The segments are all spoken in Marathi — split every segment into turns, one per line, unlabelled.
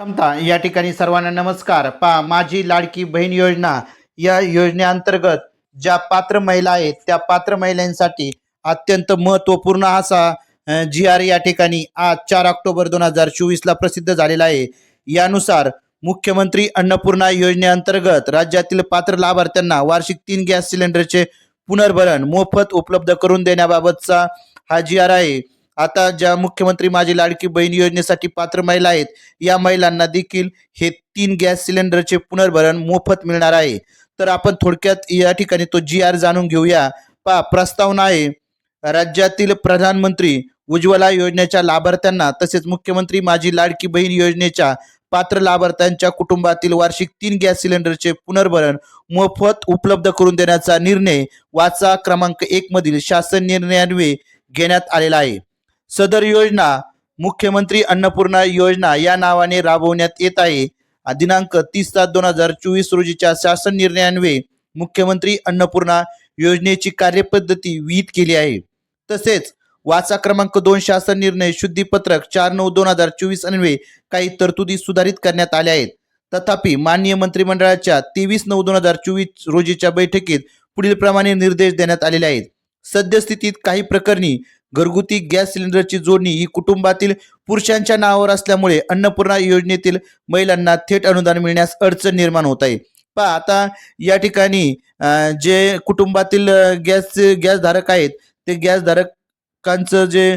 क्षमता या ठिकाणी सर्वांना नमस्कार. पा माझी लाडकी बहीण योजना या योजनेअंतर्गत ज्या पात्र महिला आहेत त्या पात्र महिलांसाठी अत्यंत महत्त्वपूर्ण असा जी आर या ठिकाणी आज चार ऑक्टोबर दोन हजार चोवीसला प्रसिद्ध झालेला आहे. यानुसार मुख्यमंत्री अन्नपूर्णा योजनेअंतर्गत राज्यातील पात्र लाभार्थ्यांना वार्षिक तीन गॅस सिलेंडरचे पुनर्भरण मोफत उपलब्ध करून देण्याबाबतचा हा जी आर आहे. आता ज्या मुख्यमंत्री माझी लाडकी बहीण योजनेसाठी पात्र महिला आहेत या महिलांना देखील हे तीन गॅस सिलेंडरचे पुनर्भरण मोफत मिळणार आहे. तर आपण थोडक्यात या ठिकाणी तो जी आर जाणून घेऊया. पा प्रस्तावना आहे राज्यातील प्रधानमंत्री उज्ज्वला योजनेच्या लाभार्थ्यांना तसेच मुख्यमंत्री माझी लाडकी बहीण योजनेच्या पात्र लाभार्थ्यांच्या कुटुंबातील वार्षिक तीन गॅस सिलेंडरचे पुनर्भरण मोफत उपलब्ध करून देण्याचा निर्णय वाचा क्रमांक एक मधील शासन निर्णयान्वये घेण्यात आलेला आहे. सदर योजना मुख्यमंत्री अन्नपूर्णा योजना या नावाने राबवण्यात येत आहे. दिनांक तीस सात दोन हजार चोवीस रोजीच्या शासन निर्णयान्वये मुख्यमंत्री अन्नपूर्णा योजनेची कार्यपद्धती विहित केली आहे. तसेच वाचा क्रमांक दोन शासन निर्णय शुद्धीपत्रक चार नऊ दोन हजार चोवीस अन्वये काही तरतुदी सुधारित करण्यात आल्या आहेत. तथापि माननीय मंत्रिमंडळाच्या तेवीस नऊ दोन हजार चोवीस रोजीच्या बैठकीत पुढील प्रमाणे निर्देश देण्यात आलेले आहेत. सद्यस्थितीत काही प्रकरणी घरगुती गॅस सिलेंडरची जोडणी ही कुटुंबातील पुरुषांच्या नावावर असल्यामुळे अन्नपूर्णा योजनेतील महिलांना थेट अनुदान मिळण्यास अडचण निर्माण होत आहे. पहा आता या ठिकाणी जे कुटुंबातील गॅस गॅस धारक आहेत ते गॅस धारकांचं जे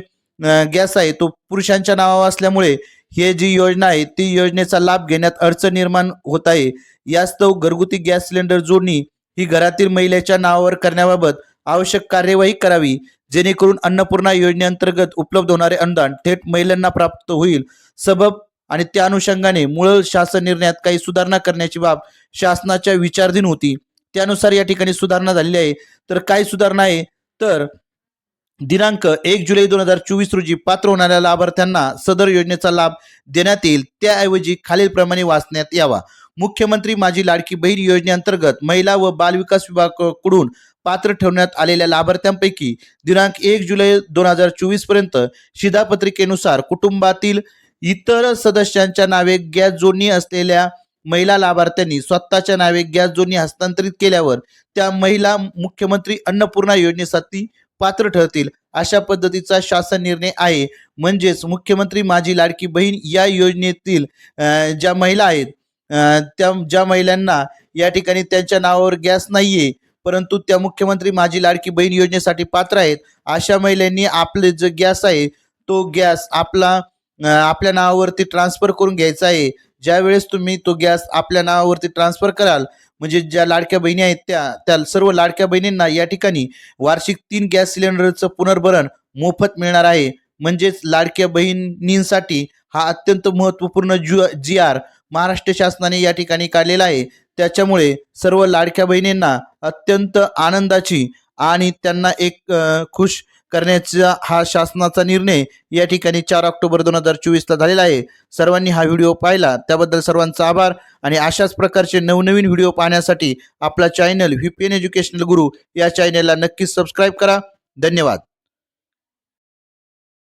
गॅस आहे तो पुरुषांच्या नावावर असल्यामुळे हे जी योजना आहे ती योजनेचा लाभ घेण्यात अडचण निर्माण होत आहे. यास्तव घरगुती गॅस सिलेंडर जोडणी ही घरातील महिलेच्या नावावर करण्याबाबत आवश्यक कार्यवाही करावी. जेणेकरून अन्नपूर्णा योजनेअंतर्गत उपलब्ध होणारे अनुदान थेट महिलांना प्राप्त होईल. सबब आणि त्या अनुषंगाने मूळ शासन निर्णयात काही सुधारणा करण्याची बाब शासनाच्या विचारधीन होती. त्यानुसार या ठिकाणी सुधारणा झालेली आहे. तर काय सुधारणा आहे? तर दिनांक एक जुलै दोन हजार चोवीस रोजी पात्र होणाऱ्या लाभार्थ्यांना सदर योजनेचा लाभ देण्यात येईल. त्याऐवजी खालीलप्रमाणे वाचण्यात यावा. मुख्यमंत्री माझी लाडकी बहीण योजनेअंतर्गत महिला व बालविकास विभागाकडून पात्र ठेवण्यात आलेल्या लाभार्थ्यांपैकी दिनांक एक जुलै दोन हजार चोवीसपर्यंत शिधापत्रिकेनुसार कुटुंबातील इतर सदस्यांच्या नावे गॅस जोडणी असलेल्या महिला लाभार्थ्यांनी स्वतःच्या नावे गॅस जोडणी हस्तांतरित केल्यावर त्या महिला मुख्यमंत्री अन्नपूर्णा योजनेसाठी पात्र ठरतील. अशा पद्धतीचा शासन निर्णय आहे. म्हणजेच मुख्यमंत्री माझी लाडकी बहीण या योजनेतील ज्या महिला आहेत त्या ज्या महिलांना या ठिकाणी त्यांच्या नावावर गॅस नाहीये परंतु त्या मुख्यमंत्री माझी लाडकी बहीण योजनेसाठी पात्र आहेत. अशा महिलांनी आपले जो गॅस आहे तो गॅस आपला आपल्या नावावरती ट्रान्सफर करून घ्यायचा आहे. ज्यावेळेस तुम्ही तो गॅस आपल्या नावावरती ट्रान्सफर कराल म्हणजे ज्या लाडक्या बहिणी आहेत त्या त्या सर्व लाडक्या बहिणींना या ठिकाणी वार्षिक तीन गॅस सिलेंडरचं पुनर्भरण मोफत मिळणार आहे. म्हणजेच लाडक्या बहिणींसाठी हा अत्यंत महत्त्वपूर्ण जु जी आर महाराष्ट्र शासनाने या ठिकाणी काढलेला आहे. त्याच्यामुळे सर्व लाडक्या बहिणींना अत्यंत आनंदाची आणि त्यांना एक खुश करण्याचा हा शासनाचा निर्णय या ठिकाणी चार ऑक्टोबर दोन हजार चोवीसला झालेला आहे. सर्वांनी हा व्हिडिओ पाहिला त्याबद्दल सर्वांचा आभार आणि अशाच प्रकारचे नवनवीन व्हिडिओ पाहण्यासाठी आपला channel V P N educational Guru या चॅनलला नक्कीच सबस्क्राईब करा. धन्यवाद.